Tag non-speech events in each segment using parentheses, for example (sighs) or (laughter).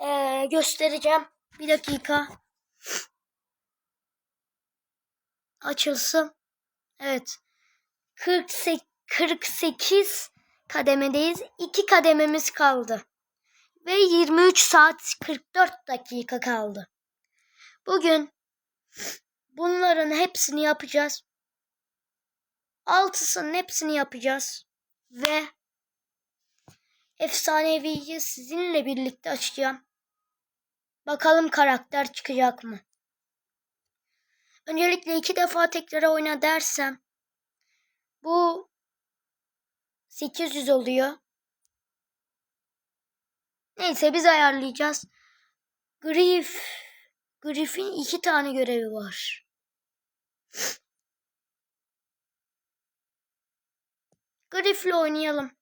Ee, göstereceğim. Bir dakika. Açılsın. Evet. 48, 48 kademedeyiz. 2 kadememiz kaldı. Ve 23 saat 44 dakika kaldı. Bugün bunların hepsini yapacağız. Altısının hepsini yapacağız. Ve efsaneviyi sizinle birlikte açacağım. Bakalım karakter çıkacak mı? Öncelikle iki defa tekrar oyna dersem bu 800 oluyor. Neyse biz ayarlayacağız. Griff. Griff'in iki tane görevi var. Griff'le oynayalım.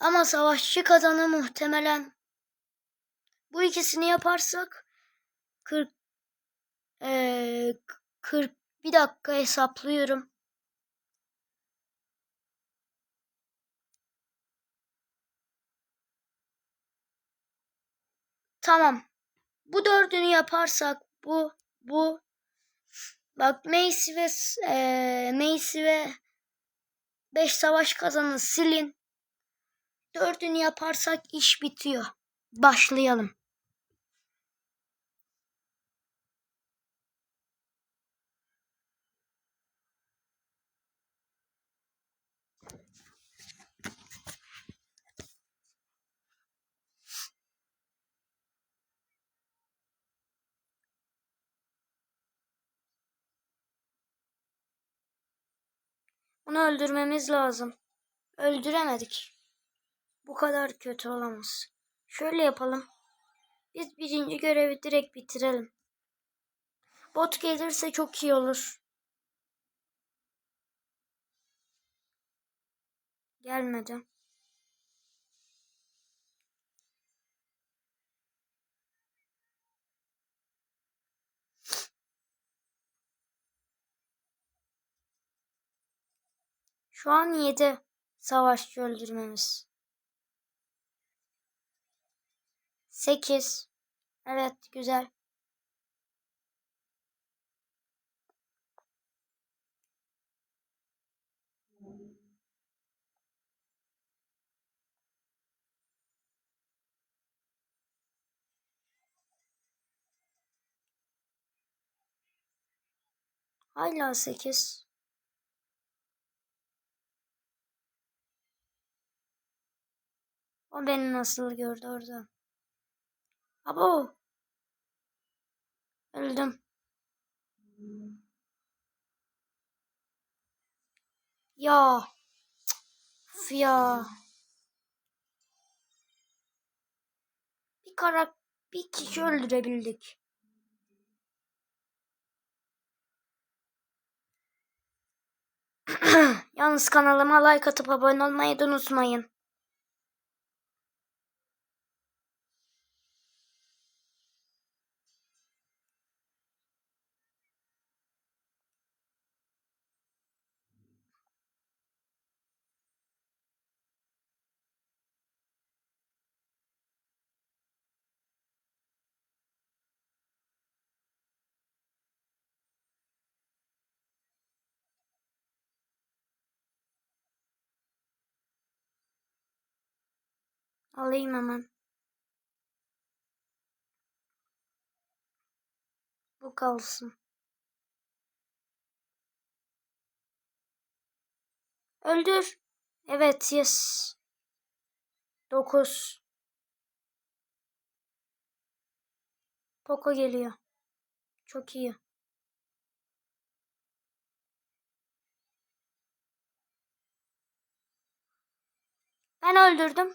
Ama savaşçı kazanı muhtemelen. Bu ikisini yaparsak 40 eee 40 bir dakika hesaplıyorum. Tamam. Bu dördünü yaparsak bu bu bak Macy ve eee Macy ve 5 savaş kazanı silin. Dördünü yaparsak iş bitiyor. Başlayalım. Onu öldürmemiz lazım. Öldüremedik. Bu kadar kötü olamaz. Şöyle yapalım. Biz birinci görevi direkt bitirelim. Bot gelirse çok iyi olur. Gelmedi. Şu an 7 savaşçı öldürmemiz. 8. Evet güzel. Hala 8. O beni nasıl gördü orada? Abo. Öldüm. Ya. Üf ya. Bir karak bir kişi öldürebildik. (clears throat) Yalnız kanalıma like atıp abone olmayı da unutmayın. Alayım hemen. Bu kalsın. Öldür. Evet yes. 9. Poco geliyor. Çok iyi. Ben öldürdüm.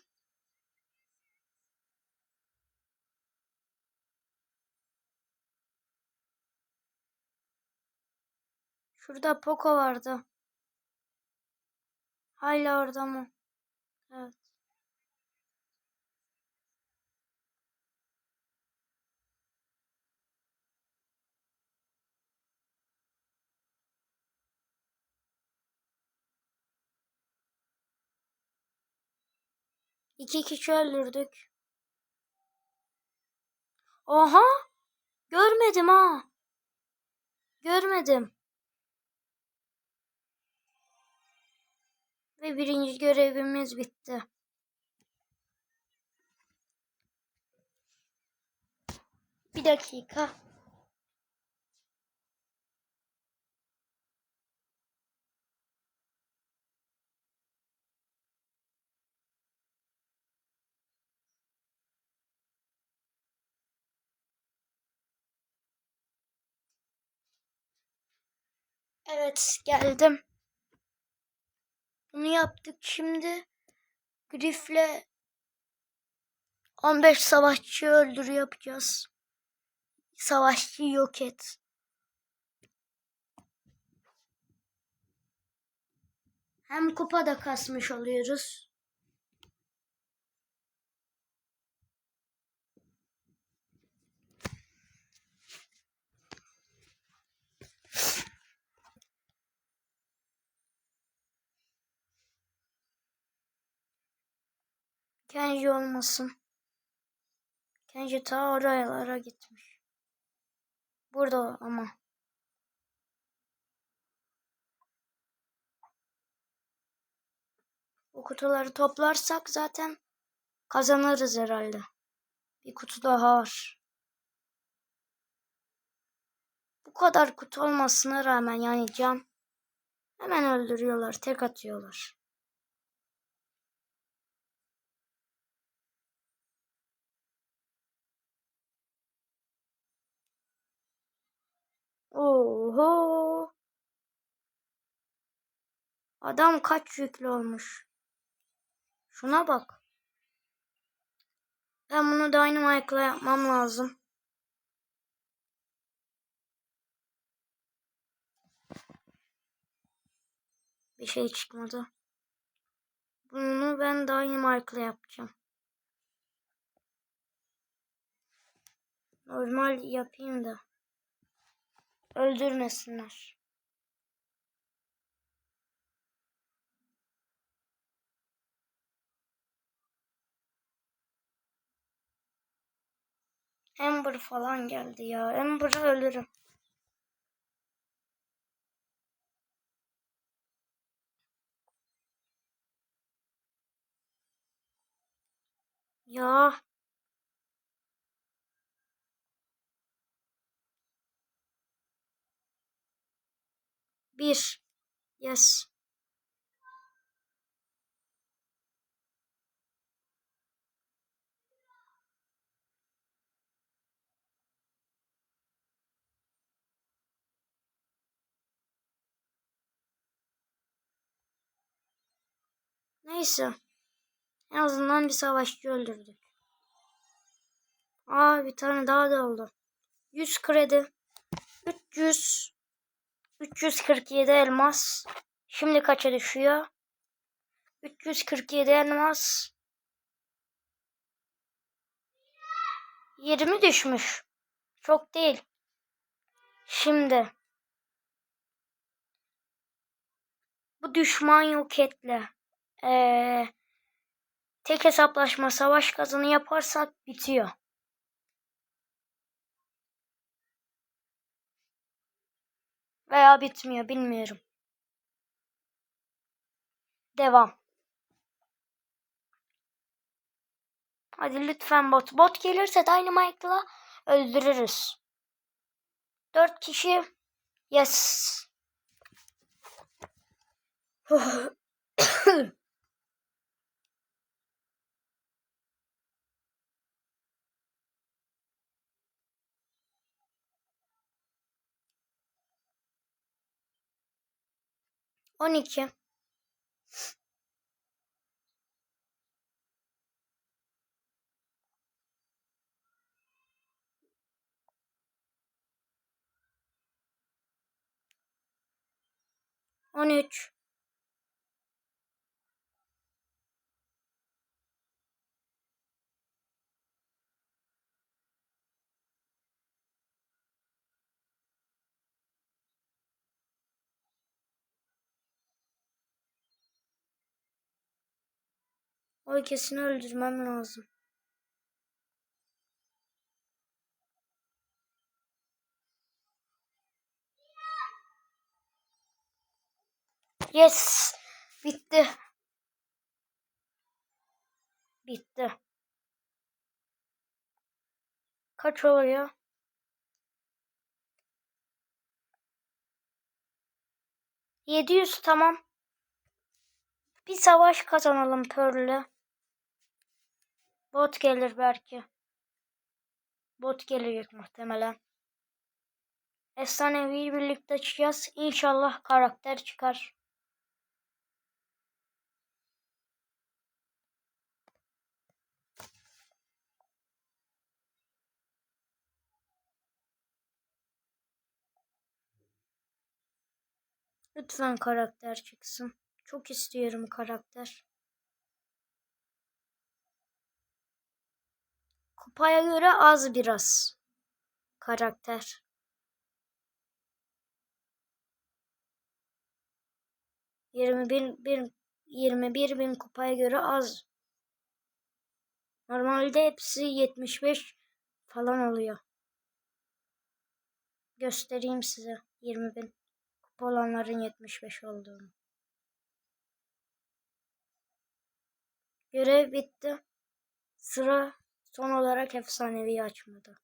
Şurada Poco vardı. Hala orada mı? Evet. İki kişi öldürdük. Aha! Görmedim ha. Görmedim. Ve birinci görevimiz bitti. Bir dakika. Evet geldim. Bunu yaptık şimdi. Grif'le 15 savaşçı öldür yapacağız. Savaşçı yok et. Hem kupa da kasmış oluyoruz. Kenji olmasın. Kenji ta oralara gitmiş. Burada ama. Bu kutuları toplarsak zaten kazanırız herhalde. Bir kutu daha var. Bu kadar kutu olmasına rağmen yani can hemen öldürüyorlar, tek atıyorlar. Oho. Adam kaç yüklü olmuş. Şuna bak. Ben bunu Dynamite'la yapmam lazım. Bir şey çıkmadı. Bunu ben Dynamite'la yapacağım. Normal yapayım da. Öldürmesinler. Ember falan geldi ya. Ember'ı ölürüm. Ya. Bir. Yes. Neyse. En azından bir savaşçı öldürdük. Aa bir tane daha da oldu. 100 kredi. 300. 347 elmas. Şimdi kaça düşüyor? 347 elmas. 20 düşmüş. Çok değil. Şimdi. Bu düşman yok etle. Ee, tek hesaplaşma savaş kazanı yaparsak bitiyor. Veya bitmiyor bilmiyorum. Devam. Hadi lütfen bot. Bot gelirse Dynamite'la öldürürüz. Dört kişi. Yes. (clears throat) (coughs) On iki. On üç. O ikisini öldürmem lazım. Yes. Bitti. Bitti. Kaç oluyor? Yedi yüz tamam. Bir savaş kazanalım Pearl'le. Bot gelir belki. Bot gelecek muhtemelen. Efsanevi birlikte açacağız. İnşallah karakter çıkar. Lütfen karakter çıksın. Çok istiyorum karakter. Kupaya göre az biraz. Karakter. Yirmi bin, bin, 21 bin kupaya göre az. Normalde hepsi 75 falan oluyor. Göstereyim size 20 bin kupa olanların 75 olduğunu. Görev bitti. Sıra son olarak efsanevi açmadı.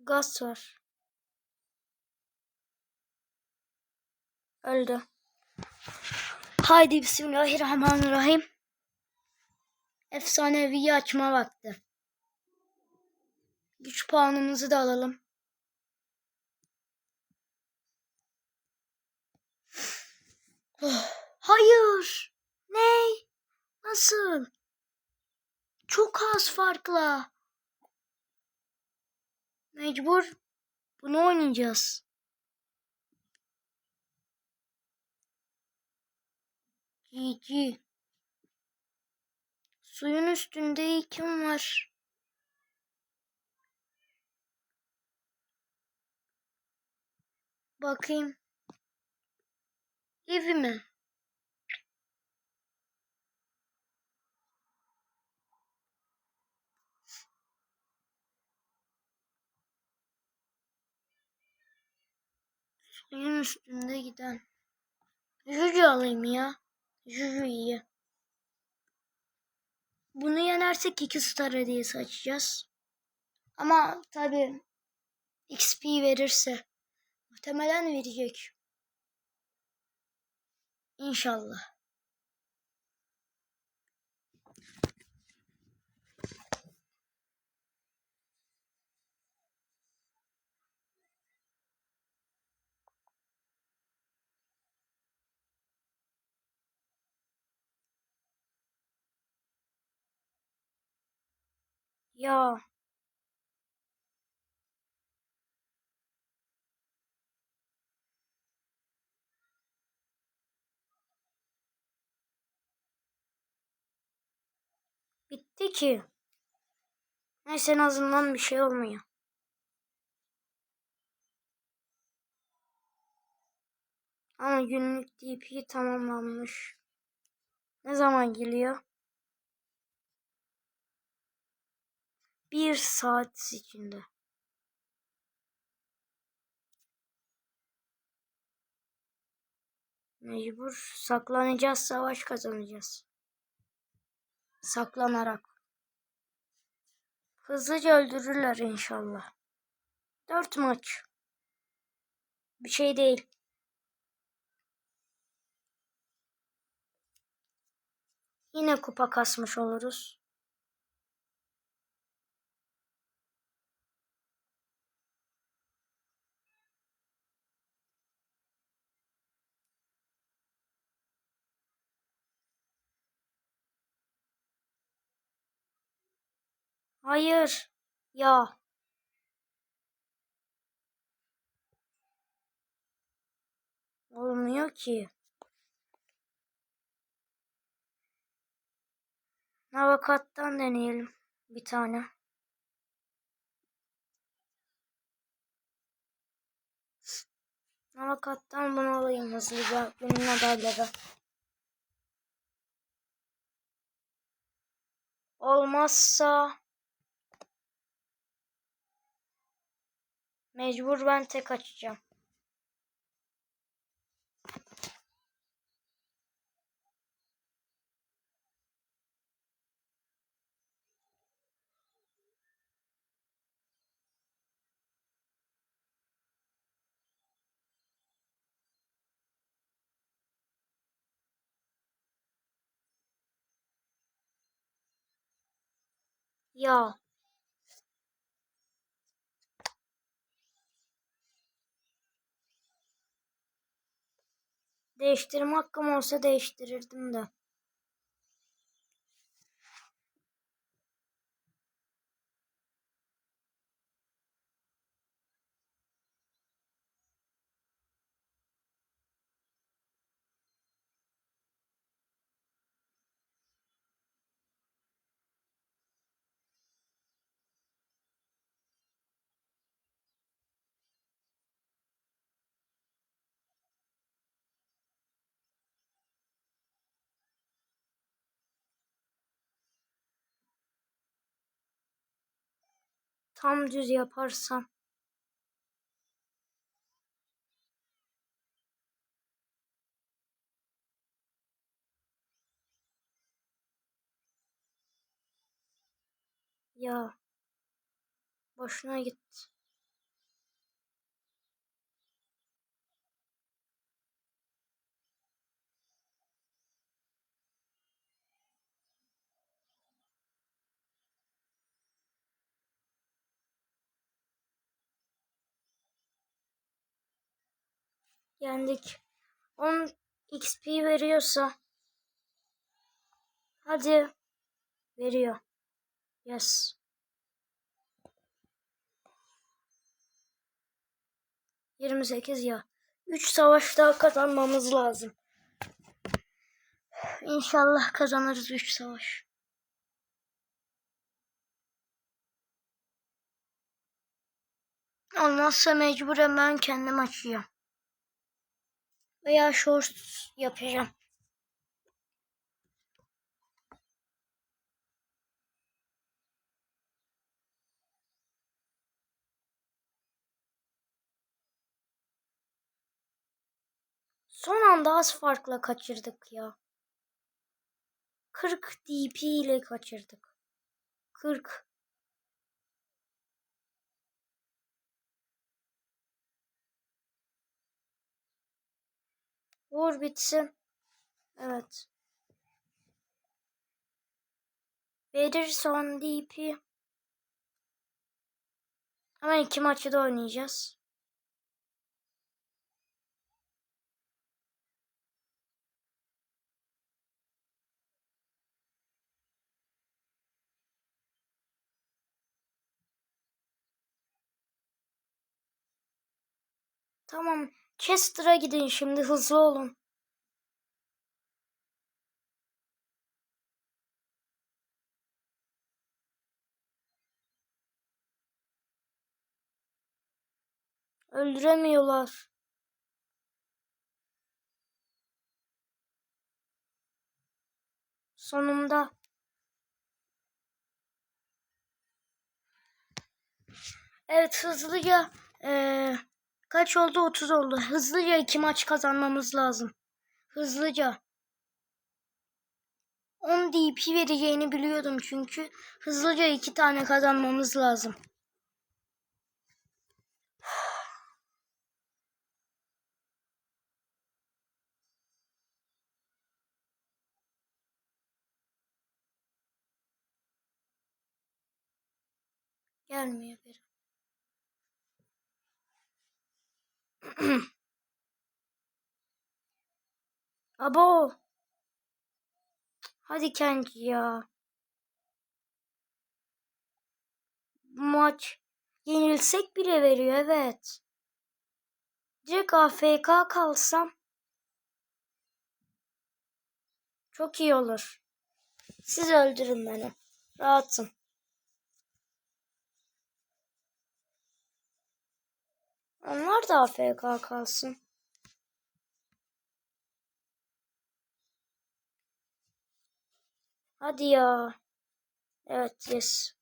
Gaz var. Öldü. Haydi bismillahirrahmanirrahim. Efsanevi açma vakti. Güç puanımızı da alalım. Hayır. Ne? Nasıl? Çok az farkla. Mecbur bunu oynayacağız. GG. Suyun üstünde kim var? Bakayım. Evi mi? Suyun üstünde giden. Juju alayım ya. Juju iyi. Bunu yenersek iki star hediyesi açacağız. Ama tabi XP verirse muhtemelen verecek. İnşallah. Ya bitti ki. Neyse en azından bir şey olmuyor. Ama günlük DP tamamlanmış. Ne zaman geliyor? Bir saat içinde. Mecbur saklanacağız, savaş kazanacağız. Saklanarak. Hızlıca öldürürler inşallah. Dört maç. Bir şey değil. Yine kupa kasmış oluruz. Hayır. Ya. Olmuyor ki. Navakattan deneyelim bir tane. Navakattan bunu alayım hızlıca. Benim adayları. Olmazsa mecbur ben tek açacağım. Ya değiştirme hakkım olsa değiştirirdim de. Tam düz yaparsam. Ya. Boşuna gitti. Yendik. 10 XP veriyorsa hadi veriyor. Yes. Yirmi sekiz ya. Üç savaş daha kazanmamız lazım. İnşallah kazanırız üç savaş. Olmazsa mecburen ben kendim açacağım. Veya short yapacağım. Son anda az farkla kaçırdık ya. 40 DP ile kaçırdık. 40. Vur bitsin. Evet. Verir son DP. Hemen iki maçı da oynayacağız. Tamam. Chester'a gidin şimdi hızlı olun. Öldüremiyorlar. Sonunda. Evet hızlıca ee, kaç oldu? 30 oldu. Hızlıca iki maç kazanmamız lazım. Hızlıca. 10 DP vereceğini biliyordum çünkü. Hızlıca iki tane kazanmamız lazım. (sighs) Gelmiyor biri. (clears throat) Abo. Hadi Kenji ya. Maç yenilsek bile veriyor evet. Direkt AFK kalsam çok iyi olur. Siz öldürün beni. Rahatım. Onlar da AFK kalsın. Hadi ya. Evet yes.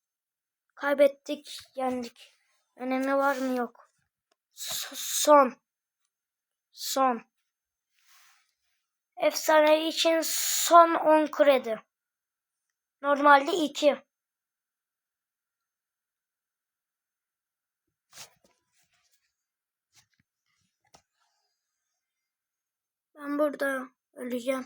Kaybettik, yendik. Önemi var mı yok. S son. Son. Efsane için son 10 kredi. Normalde 2. Ben burada öleceğim.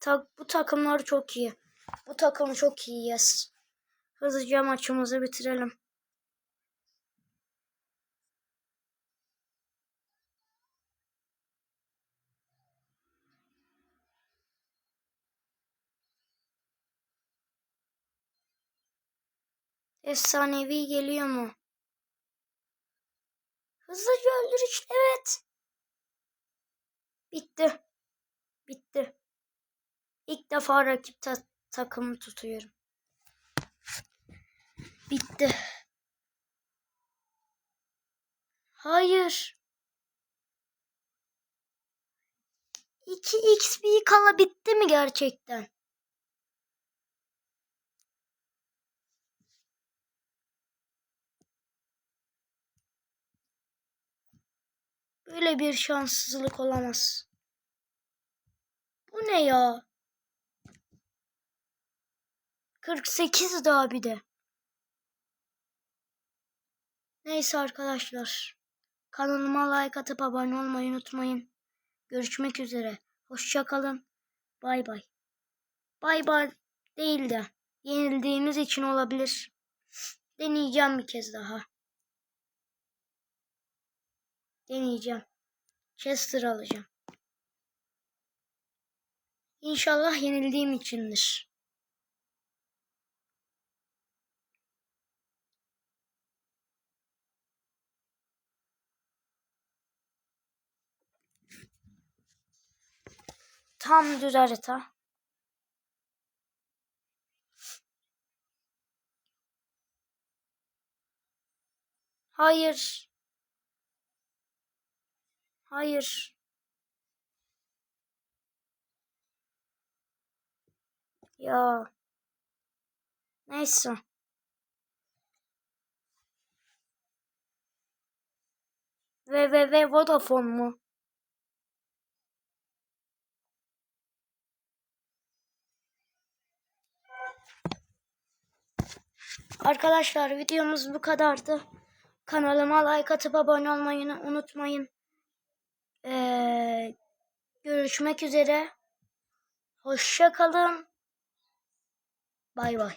Tak, bu takımlar çok iyi. Bu takım çok iyi yes. Hızlıca maçımızı bitirelim. Efsanevi geliyor mu? Hızlıca öldürüş. Evet. Bitti. Bitti. İlk defa rakip ta- takımı tutuyorum. Bitti. Hayır. 2 XP kala bitti mi gerçekten? Böyle bir şanssızlık olamaz. Bu ne ya? 48 daha bir de. Neyse arkadaşlar. Kanalıma like atıp abone olmayı unutmayın. Görüşmek üzere. Hoşça kalın. Bay bay. Bay bay değil de yenildiğimiz için olabilir. Deneyeceğim bir kez daha. Deneyeceğim. Chester alacağım. İnşallah yenildiğim içindir. Tam düz harita. Hayır. Hayır. Ya. Neyse. www Vodafone mu? Arkadaşlar videomuz bu kadardı. Kanalıma like atıp abone olmayı unutmayın. Ee, görüşmek üzere. Hoşça kalın. Bay bay.